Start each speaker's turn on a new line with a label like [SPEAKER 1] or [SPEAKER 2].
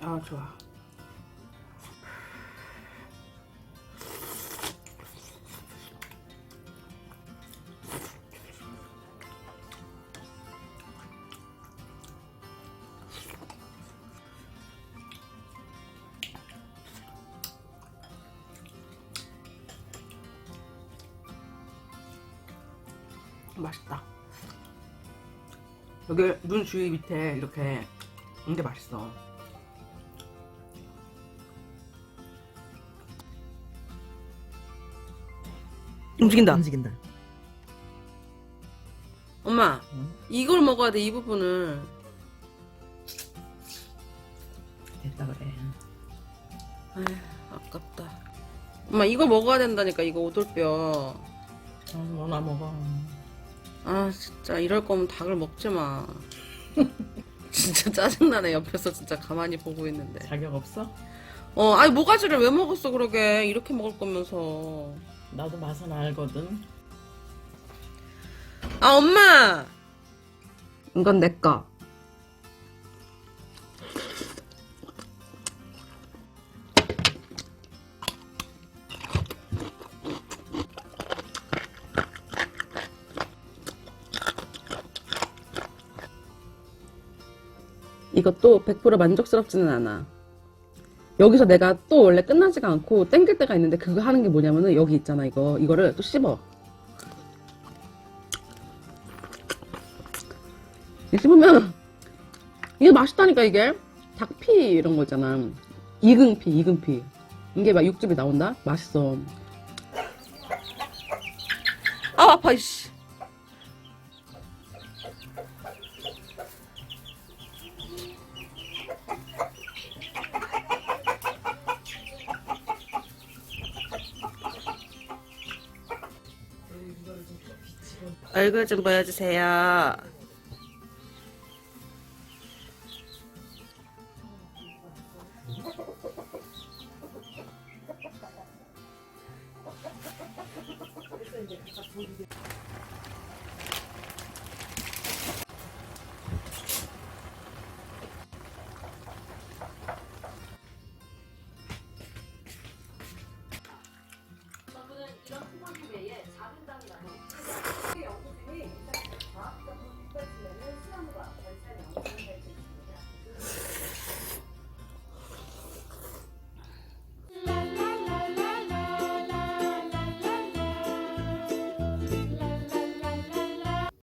[SPEAKER 1] 아 좋아. 맛있다. 여기 눈 주위 밑에 이렇게 이게 맛있어. 움직인다.
[SPEAKER 2] 움직인다.
[SPEAKER 1] 엄마,
[SPEAKER 2] 응?
[SPEAKER 1] 이걸 먹어야 돼, 이 부분을.
[SPEAKER 2] 됐다 그래.
[SPEAKER 1] 아휴, 아깝다. 엄마, 이거 먹어야 된다니까, 이거 오돌뼈.
[SPEAKER 2] 아, 뭐나 먹어.
[SPEAKER 1] 아, 진짜, 이럴 거면 닭을 먹지 마. 진짜 짜증나네, 옆에서 진짜 가만히 보고 있는데.
[SPEAKER 2] 자격 없어?
[SPEAKER 1] 어, 아니, 모가지를 왜 먹었어, 그러게. 이렇게 먹을 거면서.
[SPEAKER 2] 나도 맛은 알거든.
[SPEAKER 1] 아, 엄마! 이건 내 거. 이것도 100% 만족스럽지는 않아. 여기서 내가 또 원래 끝나지가 않고 땡길 때가 있는데 그거 하는 게 뭐냐면은 여기 있잖아 이거. 이거를 또 씹어. 씹으면 이게 맛있다니까 이게. 닭피 이런 거 있잖아. 이근피 이근피. 이게 막 육즙이 나온다? 맛있어. 아 아파 이씨 얼굴 좀 보여주세요. 이런 후보 외에 작은 땅이 나눠